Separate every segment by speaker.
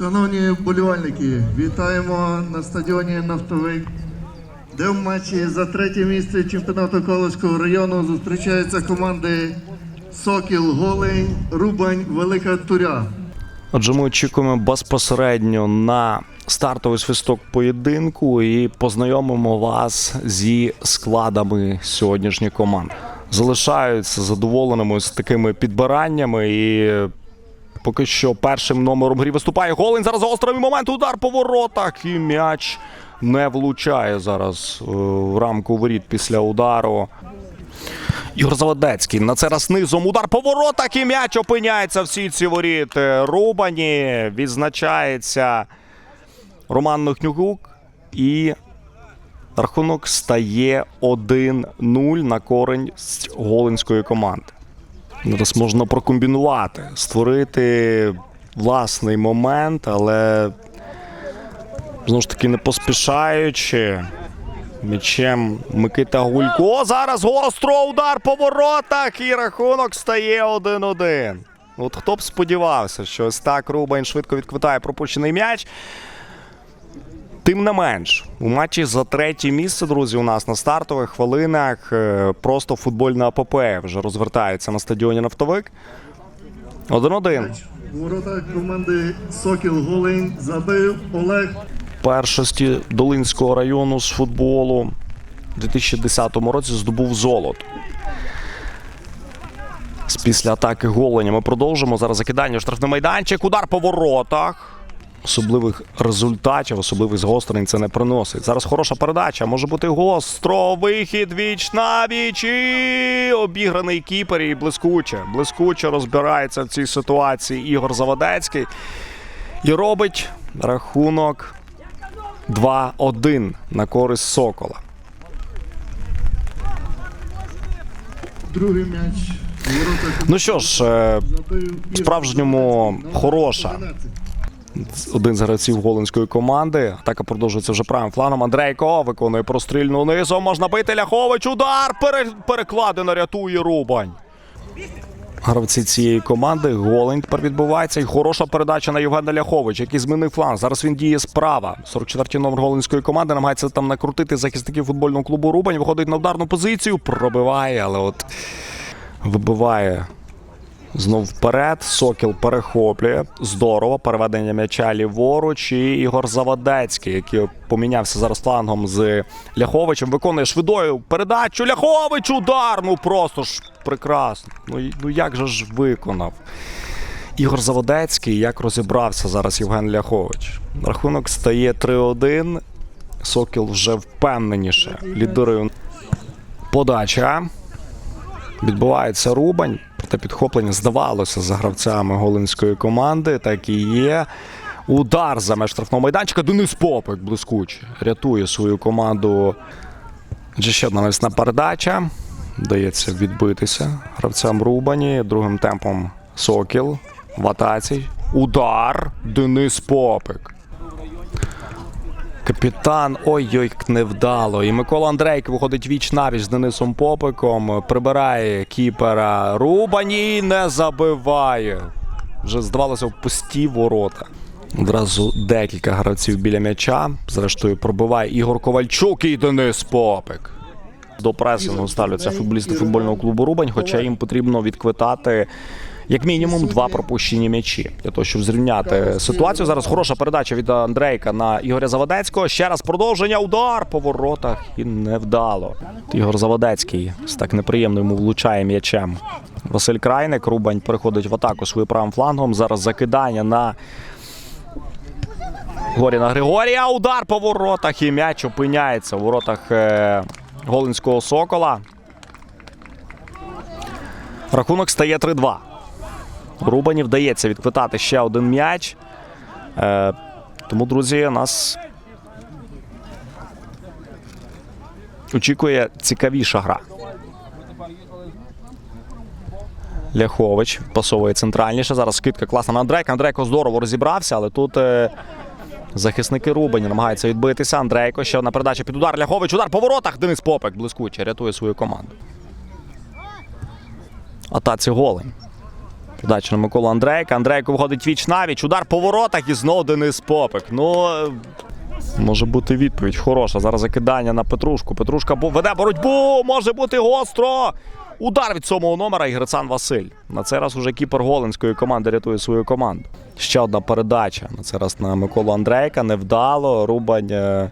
Speaker 1: Шановні вболівальники, вітаємо на стадіоні Нафтовик, де в матчі за третє місце чемпіонату Колоського району зустрічаються команди Сокіл Голень, Рубань, Велика Туря.
Speaker 2: Отже, ми очікуємо безпосередньо на стартовий свисток поєдинку і познайомимо вас зі складами сьогоднішніх команд. Залишаються задоволеними з такими підбираннями і. Поки що першим номером грі виступає Голень. Зараз гострий момент. Удар по воротах. І м'яч не влучає зараз е, в рамку воріт після удару. Ігор Заводецький. На це раз низом удар по воротах і м'яч опиняється в сітці воріт. Е, Рубані відзначається Роман Нохнюк. І рахунок стає 1-0 на користь голинської команди. Зараз можна прокомбінувати, створити власний момент, але знову ж таки не поспішаючи. М'ячем Микита Гулько. О, Зараз гостро удар по воротах і рахунок стає 1-1. От хто б сподівався, що ось так Рубайн швидко відквитає пропущений м'яч. Тим не менш, у матчі за третє місце, друзі, у нас на стартових хвилинах е, просто футбольна апопея вже розвертається на стадіоні Нафтовик. 1-1.
Speaker 1: У воротах команди Сокіл Голень забив Олег
Speaker 2: першості Долинського району з футболу у 2010 році здобув золото. Після атаки голеня ми продовжимо. Зараз закидання штрафний майданчик. Удар по воротах. Особливих результатів, особливих згострень це не приносить. Зараз хороша передача. Може бути гостро. Вихід віч на віч. І обіграний кіпер і блискуче. Блискуче розбирається в цій ситуації Ігор Заводецький. І робить рахунок 2-1 на користь Сокола.
Speaker 1: другий м'яч.
Speaker 2: Ну що ж, е, справжньому хороша.
Speaker 1: 11.
Speaker 2: один з гравців голландської команди. Атака продовжується вже правим фланом. Андрейко виконує прострільну низом. Можна бити Ляхович. Удар пере... перекладено рятує Рубань. Гравці цієї команди Голень тепер відбувається. І хороша передача на Євгена Ляховича, який змінив фланг. Зараз він діє справа. 44-й номер голландської команди намагається там накрутити захисників футбольного клубу Рубань. Виходить на ударну позицію, пробиває, але от вибиває Знов вперед. Сокіл перехоплює. Здорово. Переведення м'яча ліворуч. І Ігор Заводецький, який помінявся зараз флангом з Ляховичем, виконує швидою передачу. Ляхович удар! Ну просто ж прекрасно. Ну, ну як же ж виконав? Ігор Заводецький, як розібрався зараз Євген Ляхович. Рахунок стає 3-1. Сокіл вже впевненіше лідирує. Подача. Відбувається Рубань. Проте підхоплення здавалося за гравцями голинської команди. Так і є. Удар за меж штрафного майданчика. Денис Попик блискуче. Рятує свою команду. Отже, ще одна навісна передача. Вдається відбитися гравцям Рубані. Другим темпом Сокіл. В атаці. Удар. Денис Попик. Капітан, ой-ой, невдало. І Микола Андрейко виходить віч навіч з Денисом Попиком. Прибирає кіпера Рубані не забиває. Вже здавалося в пусті ворота. Одразу декілька гравців біля м'яча. Зрештою, пробиває Ігор Ковальчук і Денис Попик. До пресингу ставляться футболісти футбольного клубу Рубань, хоча їм потрібно відквитати як мінімум два пропущені м'ячі для того, щоб зрівняти ситуацію. Зараз хороша передача від Андрейка на Ігоря Заводецького. Ще раз продовження. Удар по воротах і невдало. Ігор Заводецький з так неприємно йому влучає м'ячем. Василь Крайник. Рубань переходить в атаку своїм правим флангом. Зараз закидання на Горіна Григорія. Удар по воротах і м'яч опиняється в воротах е, Голинського Сокола. Рахунок стає 3-2. Рубані вдається відквитати ще один м'яч. Е, тому, друзі, нас очікує цікавіша гра. Ляхович пасовує центральніше. Зараз скидка класна на Андрейка. Андрейко здорово розібрався, але тут е, захисники Рубані намагаються відбитися. Андрейко ще одна передача під удар. Ляхович. Удар по воротах. Денис Попик блискуче рятує свою команду. Атаці голень. Подача на Миколу Андрейка. Андрейко виходить віч навіч. Удар по воротах і знову Денис Попик. Ну. е, Може бути відповідь хороша. Зараз закидання на Петрушку. Петрушка веде боротьбу. Може бути гостро. Удар від сьомого номера і Грицан Василь. На цей раз уже кіпер Голинської команди рятує свою команду. Ще одна передача. На цей раз на Миколу Андрейка. Невдало. Рубань. е,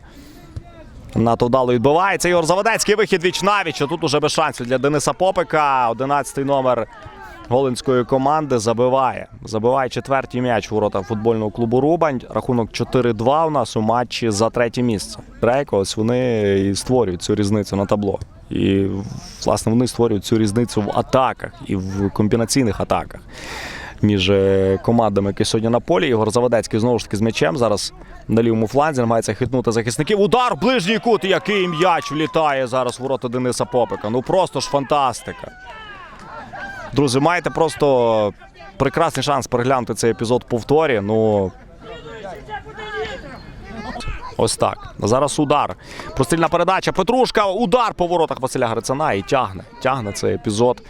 Speaker 2: Надто вдало відбувається. Ігор Заводецький вихід віч навіч. Тут уже без шансів для Дениса Попика. 11-й номер Голинської команди забиває. Забиває четвертій м'яч ворота футбольного клубу Рубань. Рахунок 4-2 у нас у матчі за третє місце. Рейко, ось вони і створюють цю різницю на табло. І власне вони створюють цю різницю в атаках і в комбінаційних атаках між е, командами, які сьогодні на полі. Ігор Заводецький знову ж таки з м'ячем. Зараз на лівому фланзі намагається хитнути захисників. Удар ближній кут. Який м'яч влітає зараз в ворота Дениса Попика. Ну просто ж фантастика. Друзі, маєте просто прекрасний шанс переглянути цей епізод повторі. Ну. Ось так. Зараз удар. Прострільна передача. Петрушка. Удар по воротах Василя Грицана і тягне. Тягне цей епізод.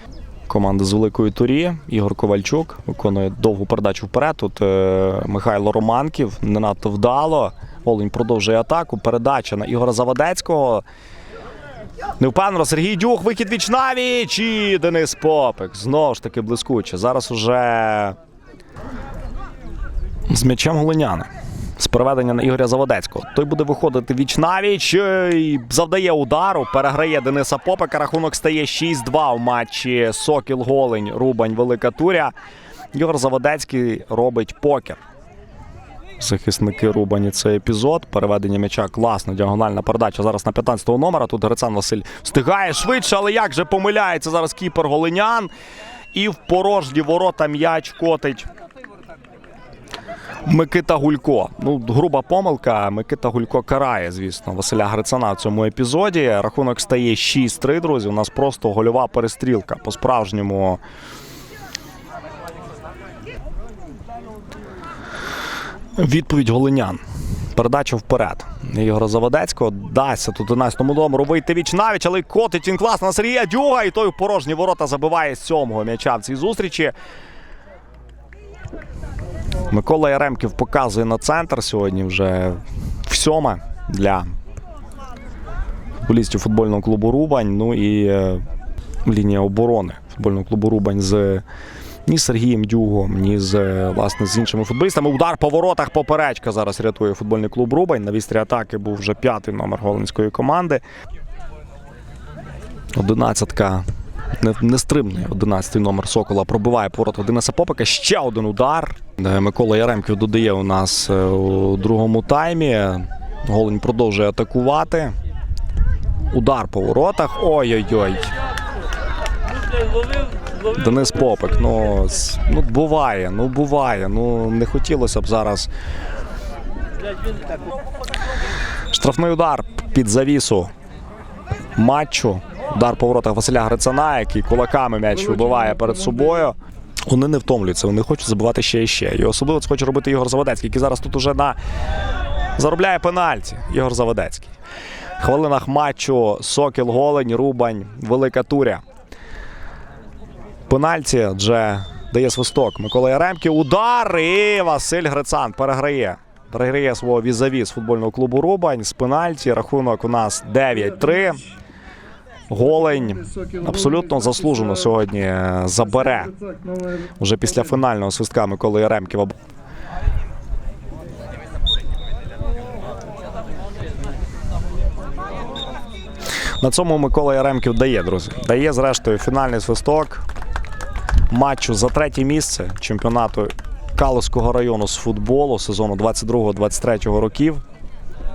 Speaker 2: Команда з Великої Турі. Ігор Ковальчук виконує довгу передачу вперед. Тут е, Михайло Романків не надто вдало. Олень продовжує атаку. Передача на Ігора Завадецького. Невпевнено, Сергій Дюх, вихід віч навіч і Денис Попик. Знову ж таки блискуче. Зараз уже з м'ячем Голиняни. З переведення на Ігоря Заводецького. Той буде виходити віч навіч е, і завдає удару. Переграє Дениса Попика. Рахунок стає 6-2 в матчі Сокіл Голень, Рубань, Велика Туря. Ігор Заводецький робить покер. Захисники Рубані цей епізод. Переведення м'яча класно. Діагональна передача зараз на 15-го номера. Тут Грицан Василь встигає швидше, але як же помиляється зараз кіпер Голинян. І в порожні ворота м'яч котить. Микита Гулько. Ну, груба помилка. Микита Гулько карає, звісно, Василя Грицана в цьому епізоді. Рахунок стає 6-3, друзі. У нас просто гольова перестрілка. По-справжньому. Відповідь Голинян. Передача вперед. Ігора Заводецького дасться тут 11-му номеру вийти віч навіч, але котить він класно на Сергія Дюга. І той в порожні ворота забиває сьомого м'яча в цій зустрічі. Микола Яремків показує на центр сьогодні вже в сьоме для футболістів футбольного клубу Рубань. Ну і е, лінія оборони футбольного клубу Рубань з ні з Сергієм Дюгом, ні з е, власне з іншими футболістами. Удар по воротах поперечка зараз рятує футбольний клуб Рубань. На вістрі атаки був вже п'ятий номер голландської команди. Одинадцятка. Не- Нестримний 11-й номер Сокола пробиває поворот Дениса Попика. Ще один удар. Микола Яремків додає у нас е, у другому таймі. Голень продовжує атакувати. Удар по воротах. Ой-ой-ой. Денис Попик. Ну, ну буває, ну буває. Ну не хотілося б зараз. Штрафний удар під завісу матчу. Удар по воротах Василя Грицана, який кулаками м'яч вибиває перед собою. Вони не втомлюються, вони хочуть забивати ще і ще. І особливо це хоче робити Ігор Заводецький, який зараз тут уже на заробляє пенальті. Ігор Заводецький. Хвилинах матчу Сокіл Голень, Рубань, Велика Туря. Пенальті, адже дає свисток Микола Яремків. Удар і Василь Грицан переграє. Переграє свого візаві з футбольного клубу Рубань з пенальті. Рахунок у нас 9-3. Голень абсолютно заслужено сьогодні е, забере вже після фінального свистка Миколи Яремківа. На цьому Микола Яремків дає, друзі. Дає, зрештою, фінальний свисток матчу за третє місце чемпіонату Калуського району з футболу сезону 22-23 років.